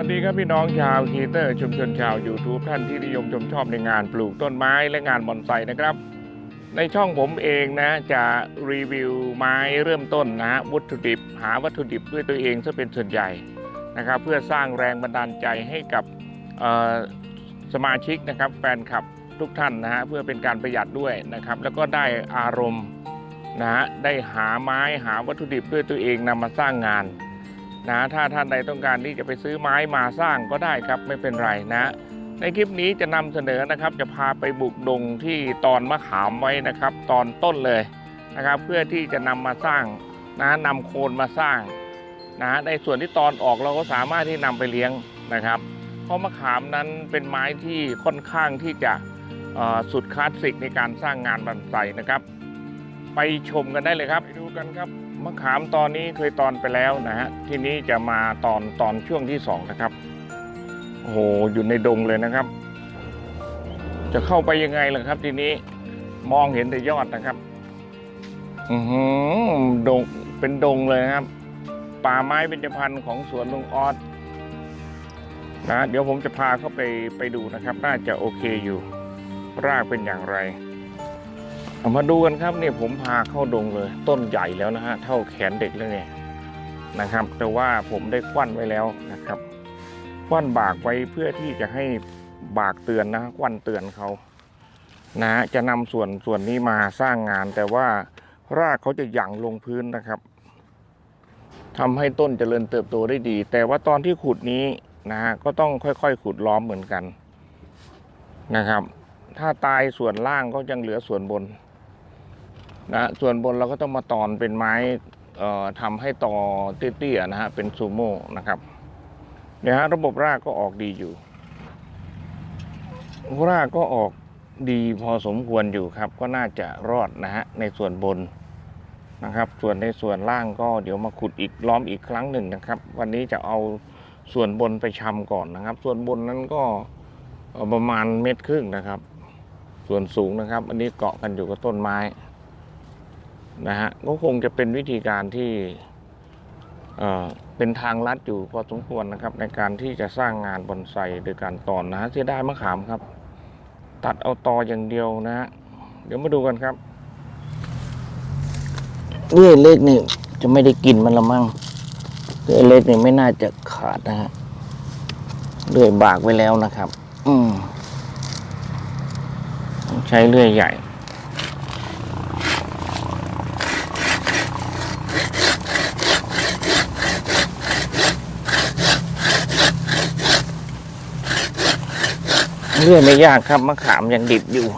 วัสดีครับพี่น้องชาวคีเตอร์ชุมชนชาว YouTube ท่านที่นิยมชมชอบในงานปลูกต้นไม้และงานบอนไซนะครับ ในช่องผมเองนะจะรีวิวไม้เริ่มต้นนะฮะวัตถุดิบ หาวัตถุดิบด้วยตัวเองซะเป็นส่วนใหญ่นะครับเพื่อสร้างแรงบันดาลใจให้กับสมาชิกนะครับแฟนคลับทุกท่านนะฮะเพื่อเป็นการประหยัดด้วยนะครับ แล้วก็ได้อารมณ์นะฮะได้หาไม้หาวัตถุดิบด้วยตัวเองนำมาสร้างงาน นะถ้าท่านใดต้องการที่จะไปซื้อไม้มาสร้างก็ได้ครับไม่เป็นไรนะ ในคลิปนี้จะนำเสนอนะครับจะพาไปบุกดงที่ตอนมะขามไว้นะครับ ตอนต้นเลยนะครับ เพื่อที่จะนำมาสร้างนะนำโคนมาสร้างนะในส่วนที่ตอนออกเราก็สามารถที่นำไปเลี้ยงนะครับ เพราะมะขามนั้นเป็นไม้ที่ค่อนข้างที่จะสุดคลาสสิกในการสร้างงานบันไซนะครับ ไปชมกันได้เลยครับไปดูกันครับ มะขามตอนนี้เคยตอนไปแล้วนะฮะทีนี้จะมาตอนตอนช่วงที่สองนะครับโอ้โหอยู่ในดงเลยนะครับ จะเข้าไปยังไงล่ะครับ ทีนี้มองเห็นแต่ยอดนะครับ อือหือดงเป็นดงเลยนะครับ ป่าไม้เบญจพรรณของสวนลุงออสนะเดี๋ยวผมจะพาเข้าไปไปดูนะครับ น่าจะโอเคอยู่รากเป็นอย่างไร เอามาดูกันครับเนี่ยผมพาเข้าดงเลย ต้นใหญ่แล้วนะฮะเท่าแขนเด็กแล้วเนี่ยนะครับ แต่ว่าผมได้ควันไว้แล้วนะครับควันบากไว้เพื่อที่จะให้บากเตือนนะควันเตือนเขานะจะนำส่วนส่วนนี้มาสร้างงาน แต่ว่ารากเขาจะหยั่งลงพื้นนะครับทำให้ต้นเจริญเติบโตได้ดี แต่ว่าตอนที่ขุดนี้นะฮะก็ต้องค่อยๆ ขุดล้อมเหมือนกันนะครับ ถ้าตายส่วนล่างก็ยังเหลือส่วนบน นะส่วนบนเราก็ต้องมาตอนเป็นไม้ทำให้ต่อเตี้ยๆนะฮะเป็นซูโม่นะครับเนี่ยฮะระบบรากก็ออกดีอยู่ รากก็ออกดีพอสมควรอยู่ครับ ก็น่าจะรอดนะฮะในส่วนบนนะครับ ส่วนในส่วนล่างก็เดี๋ยวมาขุดอีกล้อมอีกครั้งหนึ่งนะครับ วันนี้จะเอาส่วนบนไปชำก่อนนะครับ ส่วนบนนั้นก็ประมาณเมตรครึ่งนะครับ ส่วนสูงนะครับ อันนี้เกาะกันอยู่กับต้นไม้ นะฮะก็คงจะเป็นวิธีการที่เอ่อเป็นทางลัดอยู่พอสมควรนะครับ ในการที่จะสร้างงานบอนไซโดยการตอนนะฮะเสียดายมะขามครับ ตัดเอาตออย่างเดียวนะฮะเดี๋ยวมาดูกันครับเลื่อยเล็กนี่จะไม่ได้กินมันละมั้งเลื่อยเล็กนี่ไม่น่าจะขาดนะฮะเลื่อยบากไว้แล้วนะครับ อืมใช้เลื่อยใหญ่ เลื่อยไม่ยากครับมะขามยังดิบอยู่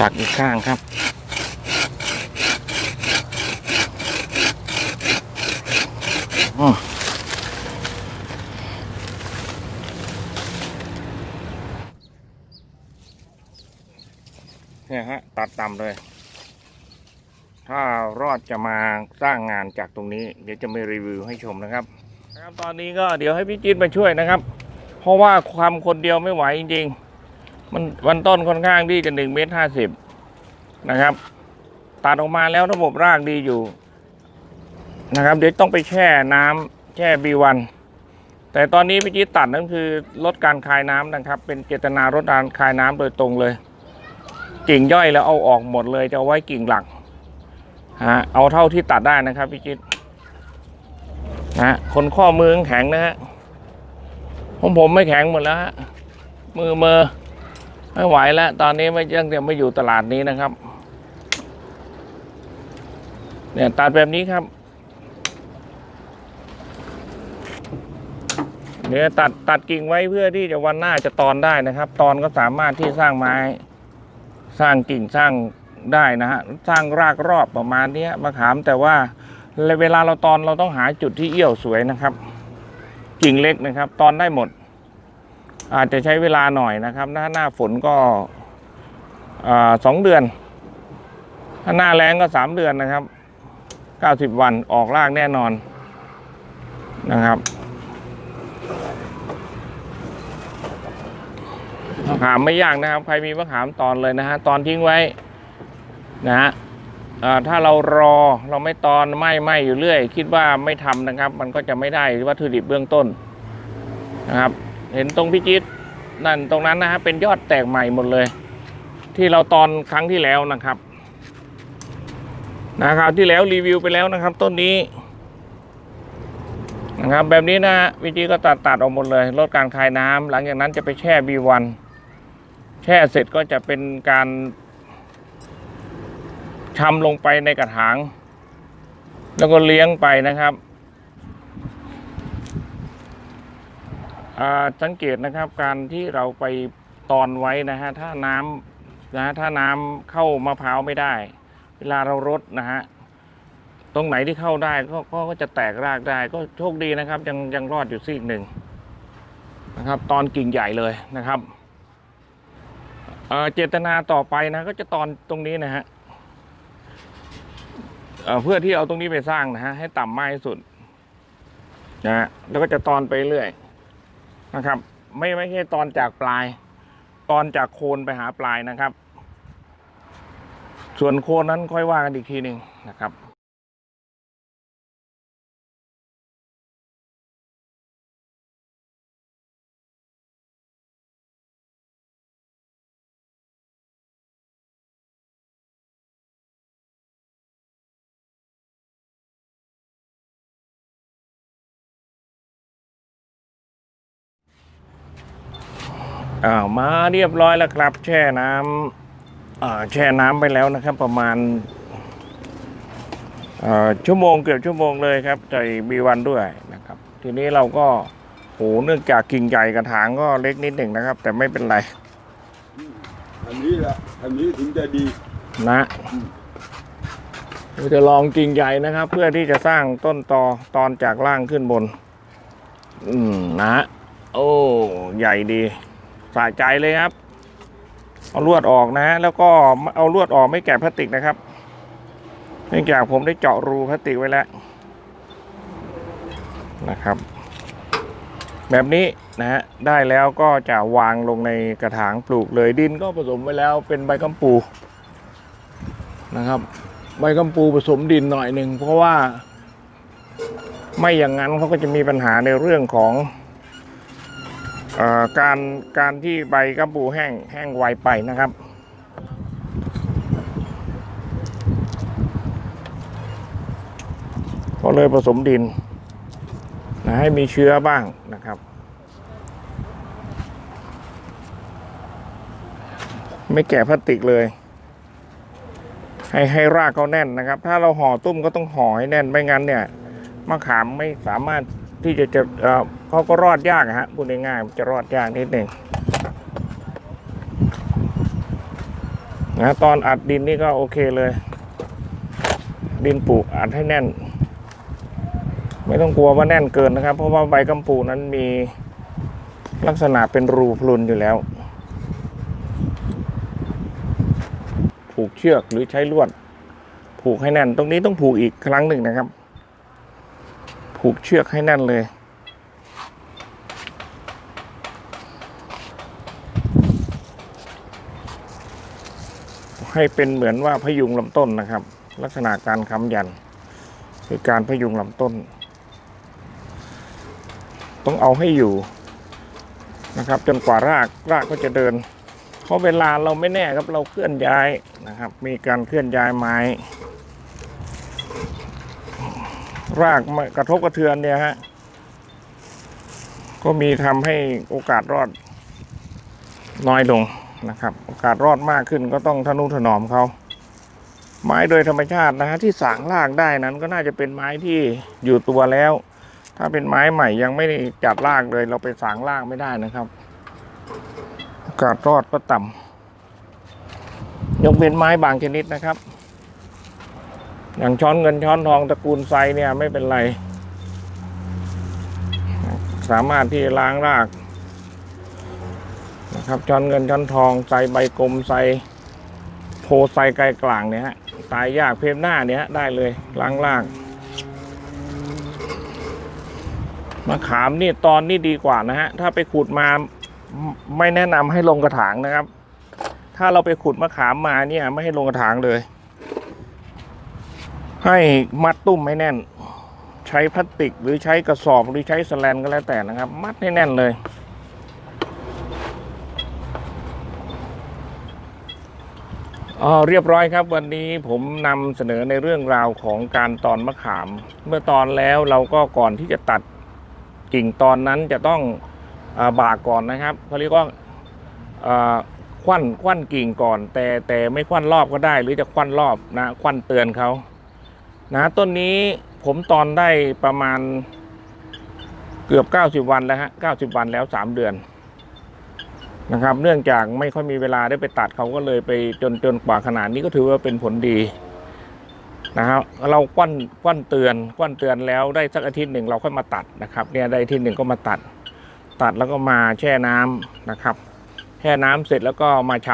ดักอีกข้างครับ อืมเนี่ยฮะตัดต่ำเลย ถ้ารอดจะมาสร้างงานจากตรงนี้ เดี๋ยวจะมารีวิวให้ชมนะครับ นะครับตอนนี้ก็เดี๋ยวให้พี่จิ๊ดมาช่วยนะครับ เพราะว่าความคนเดียวไม่ไหวจริงๆ มันวันต้นค่อนข้างที่จะหนึ่งเมตรห้าสิบนะครับตัดออกมาแล้วระบบรากดีอยู่นะครับเดี๋ยวต้องไปแช่น้ำแช่บีวันแต่ตอนนี้พี่จิ๊ดตัดนั่นคือลดการคายน้ำนะครับ เป็นเจตนาลดการคายน้ำโดยตรงเลย กิ่งย่อยแล้วเอาออกหมดเลยจะเอาไว้กิ่งหลักฮะเอาเท่าที่ตัดได้นะครับพี่จิต นะฮะคนข้อมือแข็งนะฮะผมผมไม่แข็งหมดแล้วฮะมือมือไม่ไหวแล้ว ตอนนี้ไม่ยังแต่ไม่อยู่ตลาดนี้นะครับ เนี่ยตัดแบบนี้ครับเนี่ยตัดตัดกิ่งไว้เพื่อที่จะวันหน้าจะตอนได้นะครับ ตอนก็สามารถที่สร้างไม้ สร้างกิ่งสร้างได้นะฮะสร้างรากรอบประมาณนี้มะขามแต่ว่า เวลาเราตอนเราต้องหาจุดที่เอี้ยวสวยนะครับกิ่งเล็กนะครับ ตอนได้หมด อาจจะใช้เวลาหน่อยนะครับ หน้าหน้าฝนก็สองเดือน ถ้าหน้าแรงก็สามเดือนนะครับเก้าสิบวันออกรากแน่นอนนะครับมะขามไม่ยากนะครับ ใครมีมะขามตอนเลยนะฮะตอนทิ้งไว้นะฮะ ถ้าเรารอเราไม่ตอนไม่ไม่อยู่เรื่อย คิดว่าไม่ทำนะครับ มันก็จะไม่ได้วัตถุดิบเบื้องต้นนะครับ เห็นตรงพิจิตนั่นตรงนั้นนะฮะเป็นยอดแตกใหม่หมดเลย ที่เราตอนครั้งที่แล้วนะครับนะครับที่แล้วรีวิวไปแล้วนะครับ ต้นนี้นะครับแบบนี้นะวิจิตก็ตัดตัดออกหมดเลย ลดการคายน้ำหลังจากนั้นจะไปแช่บีวันแช่เสร็จก็จะเป็นการ ชำลงไปในกระถาง แล้วก็เลี้ยงไปนะครับสังเกตนะครับการที่เราไปตอนไว้นะฮะถ้าน้ำนะฮะถ้าน้ำเข้ามะพร้าวไม่ได้ เวลาเรารดนะฮะตรงไหนที่เข้าได้ก็ก็ก็จะแตกรากได้ก็โชคดีนะครับ ยังยังรอดอยู่ซีกหนึ่งนะครับ ตอนกิ่งใหญ่เลยนะครับเจตนาต่อไปนะก็จะตอนตรงนี้นะฮะ เพื่อที่เอาตรงนี้ไปสร้างนะฮะให้ต่ำมากที่สุดนะฮะแล้วก็จะตอนไปเรื่อยนะครับ ไม่ไม่ใช่ตอนจากปลาย ตอนจากโคนไปหาปลายนะครับ ส่วนโคนนั้นค่อยว่ากันอีกทีหนึ่งนะครับ อ้าวมาเรียบร้อยแล้วครับ แช่น้ำอ่าแช่น้ำไปแล้วนะครับ ประมาณเอ่อชั่วโมงเกือบชั่วโมงเลยครับใส่บีวันด้วยนะครับ ทีนี้เราก็โหเนื่องจากกิ่งใหญ่กระถางก็เล็กนิดหนึ่งนะครับ แต่ไม่เป็นไรอันนี้แหละอันนี้ถึงจะดีนะเราจะลองกิ่งใหญ่นะครับ เพื่อที่จะสร้างต้นตอตอนจากล่างขึ้นบน อืมนะ โอ้ ใหญ่ดี สะใจเลยครับ เอาลวดออกนะฮะแล้วก็เอาลวดออกไม่แกะพลาสติกนะครับเนื่องจากผมได้เจาะรูพลาสติกไว้แล้วนะครับ แบบนี้นะฮะได้แล้วก็จะวางลงในกระถางปลูกเลยดินก็ผสมไว้แล้วเป็นใบกัมปูนะครับ ใบกัมปูผสมดินหน่อยหนึ่งเพราะว่าไม่อย่างนั้นเขาก็จะมีปัญหาในเรื่องของ การการที่ใบกัมปูแห้งแห้งไวไปนะครับ ก็เลยผสมดินนะให้มีเชื้อบ้างนะครับ ไม่แกะพลาสติกเลย ให้ให้รากเขาแน่นนะครับ ถ้าเราห่อตุ้มก็ต้องห่อให้แน่นไม่งั้นเนี่ยมะขามไม่สามารถ ที่จะจะเอ่อเขาก็รอดยากอะฮะพูดง่ายๆจะรอดยากนิดหนึ่งนะตอนอัดดินนี่ก็โอเคเลย ดินปลูกอัดให้แน่น ไม่ต้องกลัวว่าแน่นเกินนะครับ เพราะว่าใบกัมปูนั้นมีลักษณะเป็นรูพรุนอยู่แล้วผูกเชือกหรือใช้ลวด ผูกให้แน่น ตรงนี้ต้องผูกอีกครั้งหนึ่งนะครับ ผูกเชือกให้แน่นเลย ให้เป็นเหมือนว่าพยุงลำต้นนะครับ ลักษณะการค้ำยัน คือการพยุงลำต้น ต้องเอาให้อยู่นะครับ จนกว่ารากรากก็จะเดิน เพราะเวลาเราไม่แน่ครับเราเคลื่อนย้ายนะครับ มีการเคลื่อนย้ายไม้ รากกระทบกระเทือนเนี่ยฮะ ก็มีทำให้โอกาสรอดน้อยลงนะครับ โอกาสรอดมากขึ้นก็ต้องทนุถนอมเขา ไม้โดยธรรมชาตินะฮะที่สางรากได้นั้นก็น่าจะเป็นไม้ที่อยู่ตัวแล้ว ถ้าเป็นไม้ใหม่ยังไม่ได้จัดรากเลย เราไปสางรากไม่ได้นะครับ โอกาสรอดก็ต่ำยกเว้นไม้บางชนิดนะครับ อย่างช้อนเงินช้อนทองตระกูลไซเนี่ยไม่เป็นไร สามารถที่ล้างรากนะครับช้อนเงินช้อนทองไซใบกลมไซโพไซไกลกลางเนี่ยฮะตายยากเพมหน้าเนี่ยได้เลยล้างรากมะขามนี่ตอนนี่ดีกว่านะฮะถ้าไปขุดมาไม่ไม่แนะนำให้ลงกระถางนะครับ ถ้าเราไปขุดมะขามมาเนี่ยไม่ให้ลงกระถางเลย ให้มัดตุ้มให้แน่น ใช้พลาสติกหรือใช้กระสอบหรือใช้สแลนก็แล้วแต่นะครับ มัดให้แน่นเลยอ๋อเรียบร้อยครับวันนี้ผมนำเสนอในเรื่องราวของการตอนมะขาม เมื่อตอนแล้วเราก็ก่อนที่จะตัดกิ่งตอนนั้นจะต้องอาบากก่อนนะครับเขาเรียกว่าอ่าควันควันกิ่งก่อน แต่แต่ไม่ควันรอบก็ได้ หรือจะควันรอบนะควันเตือนเขา นะต้นนี้ผมตอนได้ประมาณเกือบ 90 วันแล้วฮะ90 วันแล้ว 3 เดือนนะครับ เนื่องจากไม่ค่อยมีเวลาได้ไปตัดเขาก็เลยไปจนจนกว่าขนาดนี้ก็ถือว่าเป็นผลดีนะครับเราควันควันเตือนควันเตือนแล้วได้สักอาทิตย์หนึ่งเราค่อยมาตัดนะครับเนี่ยได้อาทิตย์หนึ่งก็มาตัด ตัดแล้วก็มาแช่น้ำนะครับแช่น้ำเสร็จแล้วก็มาช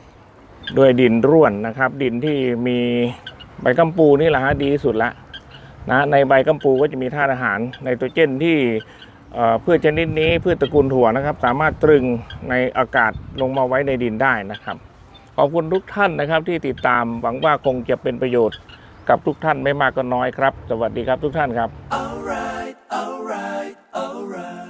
ำด้วยดินร่วนนะครับ ดินที่มี ใบกัมปูนี่แหละฮะดีที่สุดละนะในใบกัมปูก็จะมีธาตุอาหารไนโตรเจนที่เอ่อพืชชนิดนี้พืชตระกูลถั่วนะครับ สามารถตรึงในอากาศลงมาไว้ในดินได้นะครับ ขอบคุณทุกท่านนะครับที่ติดตามหวังว่าคงจะเป็นประโยชน์กับทุกท่านไม่มากก็น้อยครับ สวัสดีครับทุกท่านครับ Alright, alright, alright.